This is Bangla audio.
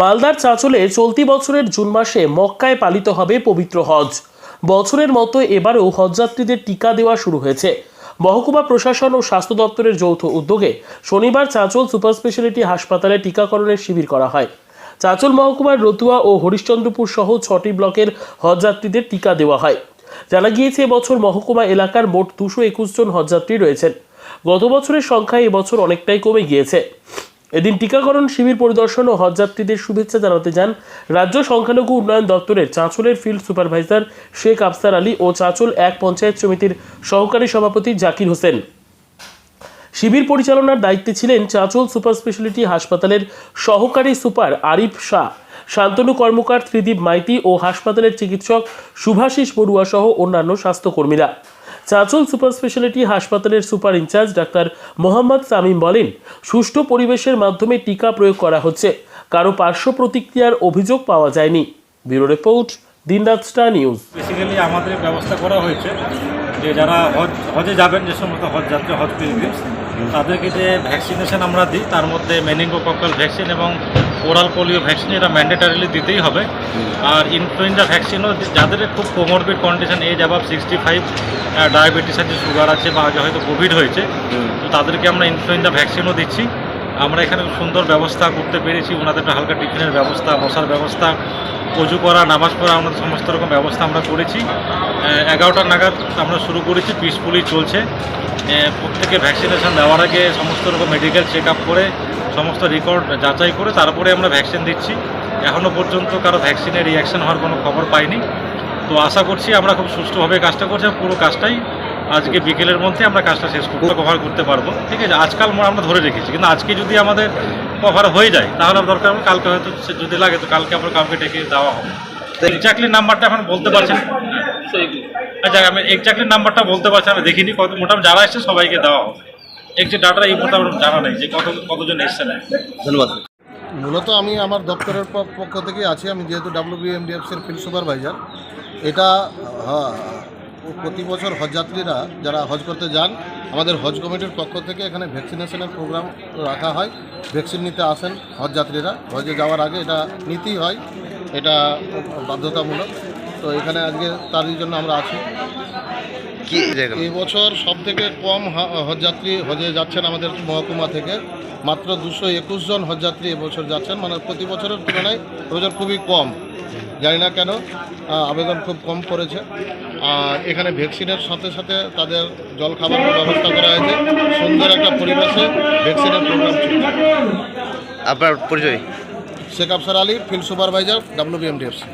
মালদার চাঁচলে চলতি বছরের জুন মাসে মক্কায় পালিত হবে পবিত্র হজ। বছরের মতো এবারেও হজযাত্রীদের টিকা দেওয়া শুরু হয়েছে। মহকুমা প্রশাসন ও স্বাস্থ্য দপ্তরের যৌথ উদ্যোগে শনিবার চাঁচল সুপার স্পেশালিটি হাসপাতালে টিকাকরণের শিবির করা হয়। চাঁচল মহকুমার রতুয়া ও হরিশ্চন্দ্রপুর সহ ছটি ব্লকের হজযাত্রীদের টিকা দেওয়া হয়। জানা গিয়েছে, এবছর মহকুমা এলাকার মোট দুশো একুশ জন হজযাত্রী রয়েছেন। গত বছরের সংখ্যা এবছর অনেকটাই কমে গিয়েছে। এদিন টিকাকরণ শিবির পরিদর্শন ও হজযাত্রীদের শুভেচ্ছা জানাতে যান রাজ্য সংখ্যালঘু উন্নয়ন দপ্তরের চাঁচলের ফিল্ড সুপারভাইজার শেখ আফসার আলী ও চাঁচল এক পঞ্চায়েত সমিতির সহকারী সভাপতি জাকির হোসেন। শিবির পরিচালনার দায়িত্বে ছিলেন চাঁচল সুপার স্পেশালিটি হাসপাতালের সহকারী সুপার আরিফ শাহ, শান্তনু কর্মকার ত্রিদীপ মাইতি ও হাসপাতালের চিকিৎসক শুভাশিস বড়ুয়া সহ অন্যান্য স্বাস্থ্যকর্মীরা। চাঁচল সুপার স্পেশালিটি হাসপাতালের super incharge doctor Mohammad Samim বলেন, সুষ্ঠু পরিবেশের মাধ্যমে টিকা প্রয়োগ করা হচ্ছে। কারও পার্শ্ব প্রতিক্রিয়ার অভিযোগ পাওয়া যায়নি। Bureau report, Dinraat star news. Basically আমাদের ব্যবস্থা করা হয়েছে যে যারা হজ হজে যাবেন যে সমস্ত হজ যাত্রী হজ পিলগ্রিমস তাদেরকে যে ভ্যাকসিনেশন আমরা দিই তার মধ্যে মেনিঙ্গোকক্কাল ভ্যাকসিন এবং ওরাল পোলিও ভ্যাকসিন এটা ম্যান্ডেটারিলি দিতেই হবে। আর ইনফ্লুয়েঞ্জা ভ্যাকসিনও যাদের খুব comorbid condition age above sixty five diabetes আছে সুগার আছে বা হয়তো কোভিড হয়েছে তো তাদেরকে আমরা ইনফ্লুয়েঞ্জা ভ্যাকসিনও দিচ্ছি। আমরা এখানে সুন্দর ব্যবস্থা করতে পেরেছি। ওনাদের একটা হালকা টিফিনের ব্যবস্থা, বসার ব্যবস্থা অজু করা, নামাজ পড়া, আমাদের সমস্ত রকম ব্যবস্থা আমরা করেছি। এগারোটা নাগাদ আমরা শুরু করেছি পিসফুলি চলছে। প্রত্যেকে ভ্যাকসিনেশন দেওয়ার আগে সমস্ত রকম মেডিকেল চেক করে, সমস্ত রেকর্ড যাচাই করে, তারপরে আমরা ভ্যাকসিন দিচ্ছি। এখনও পর্যন্ত কারও ভ্যাকসিনের রিয়াকশন হওয়ার কোনো খবর পাইনি। তো আশা করছি আমরা খুব সুষ্ঠুভাবে কাজটা করছি পুরো কাজটাই আজকে বিকেলের মধ্যে আমরা কাজটা শেষ করতে কভার করতে পারব। ঠিক আছে আজকাল আমরা ধরে রেখেছি কিন্তু আজকে যদি আমাদের কভার হয়ে যায় তাহলে আমার দরকার হবে কালকে হয়তো সে যদি লাগে তো কালকে আমরা কাউকে ডেকে দেওয়া হবে। এক্স্যাক্টলি নাম্বারটা এখন বলতে পারছেন? আচ্ছা আমি এক্স্যাক্টলি নাম্বারটা বলতে পারছি আমি দেখিনি কত মোটামুটি যারা এসছে সবাইকে দেওয়া হবে। এক্সাক্ট ডাটা এই মুহূর্তে আমার জানা নেই যে কত কতজন এসছে না। ধন্যবাদ। মূলত আমি আমার দপ্তরের পক্ষ থেকে আছি আমি যেহেতু ডাব্লিউবিএমডিএফসির ফিল্ড সুপারভাইজার এটা হ্যাঁ, প্রতি বছর হজযাত্রীরা যারা হজ করতে যান আমাদের হজ কমিটির পক্ষ থেকে এখানে ভ্যাকসিনেশনের প্রোগ্রাম রাখা হয়। ভ্যাকসিন নিতে আসেন হজযাত্রীরা। হজে যাওয়ার আগে এটা নিতেই হয়। এটা বাধ্যতামূলক। তো এখানে আজকে তারই জন্য আমরা আছি। এই বছর সব থেকে কম হজযাত্রী হজে যাচ্ছেন আমাদের মহকুমা থেকে। মাত্র দুশো একুশ জন হজযাত্রী এবছর যাচ্ছেন। মানে প্রতি বছরের তুলনায় এবছর খুবই কম। জানি না কেন আবেদন খুব কম করেছে আর এখানে ভ্যাকসিনের সাথে সাথে তাদের জল খাবারের ব্যবস্থা করা হয়েছে। সুন্দর একটা পরিবেশে ভ্যাকসিনের প্রোগ্রাম আপনার পরিচয়? Sheikh Afsar Ali field supervisor WBMDFC.